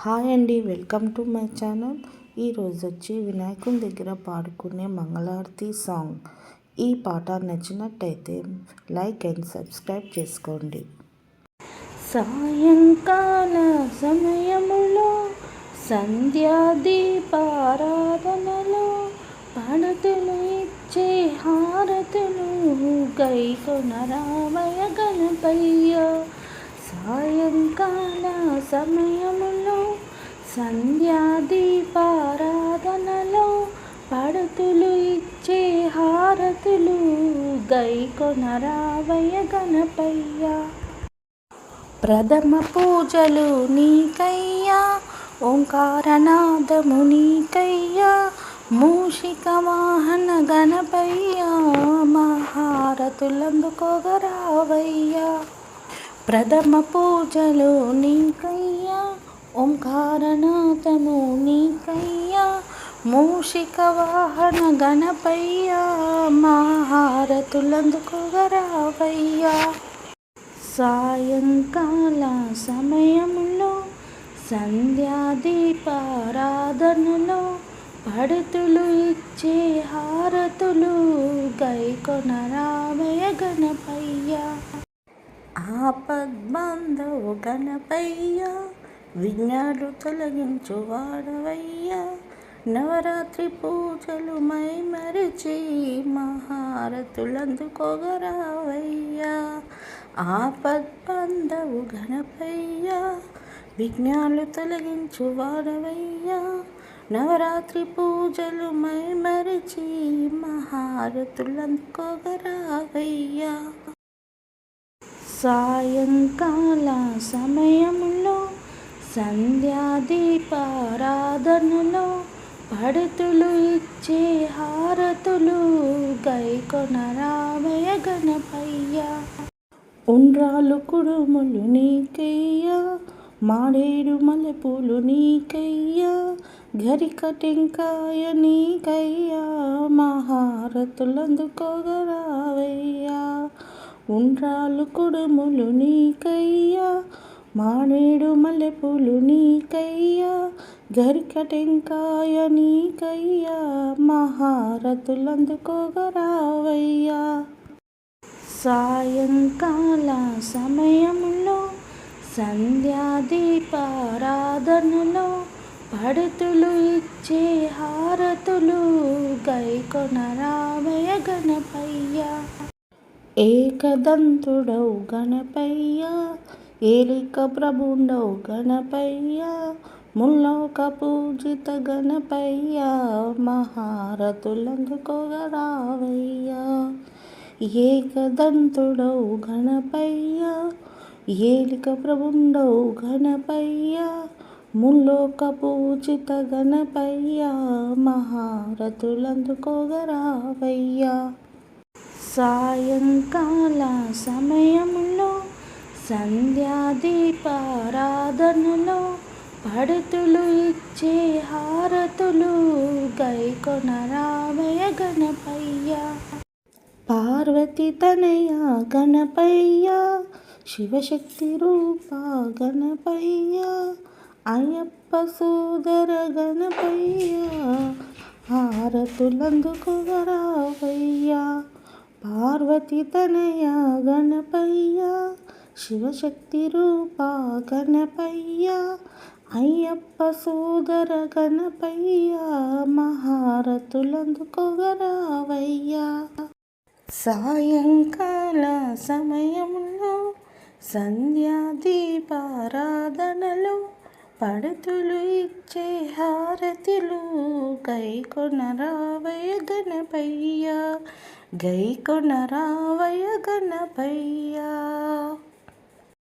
Hi అండి welcome to my channel. ఈరోజు వచ్చి వినాయకుని దగ్గర పాడుకునే మంగళారతి సాంగ్. ఈ పాట నచ్చినట్టయితే లైక్ అండ్ సబ్స్క్రైబ్ చేసుకోండి. సాయంకాల సమయములో సంధ్యాదీపారాధనలో పడతులు ఇచ్చే హారతులు గైకొనరామయ గణపయ్య. సాయంకాల సమయములో సంధ్యాదీపారాధనలో పడతులు ఇచ్చే హారతులు గైకొనరావయ గణపయ్య. ప్రథమ పూజలు నీకయ్యా ఓంకారనాదము నీకయ్యా మూషిక వాహన గణపయ్యా మహారతులందుకోగరావయ్యా ప్రథమ పూజలో నీకయ్యా ఓంకారనాథము నీకయ్యా మూషిక వాహన గణపయ్య మహారతులందుకోగరావయ్యా సాయంకాల సమయంలో సంధ్యాదీపారాధనలో పడుతులు ఇచ్చే హారతులు గైకొనరామయ గణపయ్యా. ఆపద్బంధవు గణపయ్య విజ్ఞాలు తొలగించు వాడవయ్యా నవరాత్రి పూజలు మై మరిచి మహారతులందుకోగరావయ్యా. ఆపద్బంధవు గణపయ్యా విఘ్నాలు తొలగించు వాడవయ్యా నవరాత్రి పూజలు మై మరిచి మహారతులందుకోగరావయ్యా. సాయంకాల సమయంలో సంధ్యాదీపారాధనలో పడుతులు ఇచ్చే హారతులు గైకొనరామయ గణపయ్య. ఉండ్రాలు కుడుములు నీకయ్యా మాడేడు మల్లెపూలు నీకయ్యా గరిక టెంకాయ నీకయ్యా మహారతులందుకోగరావయ్యా ఉండ్రాలు కుడుములు నీకయ్యా. మానేడు మల్లెపూలు నీకయ్యా. గరికటెంకాయ నీకయ్యా. మహారతులందుకోగరావయ్యా. సాయంకాల సమయంలో సంధ్యాదీపారాధనలో పడుతులు ఇచ్చే హారతులు గైకొనరామయ గణపయ్య. ఏకదంతుడవు గణపయ్య ఏలిక ప్రభుండవు గణపయ్య ముల్లోక పూజిత గణపయ్య మహారతులందుకోగరావయ్యా ఏకదంతుడవు గణపయ్య ఏలిక ప్రభుండవు గణపయ్య ముల్లోక పూజిత గణపయ్య మహారతులందుకోగరావయ్యా సాయంకాల సమయంలో సంధ్యాదీపారాధనలో పడుతులు ఇచ్చే హారతులు గైకొనరామయ గణపయ్య. పార్వతి తనయ గణపయ్య శివశక్తి రూప గణపయ్య అయ్యప్ప సోదర గణపయ్య హారతులందుకోగరావయ్యా పార్వతి తనయ గణపయ్య శివశక్తి రూప గణపయ్య అయ్యప్ప సోదర గణపయ్య మహారతులందుకోగరావయ్యా. సాయంకాల సమయంలో సంధ్యాదీపారాధనలో పడతులు ఇచ్చే హారతులు గైకొనరావయ గణపయ్య గైకొనరావయ గణపయ్యా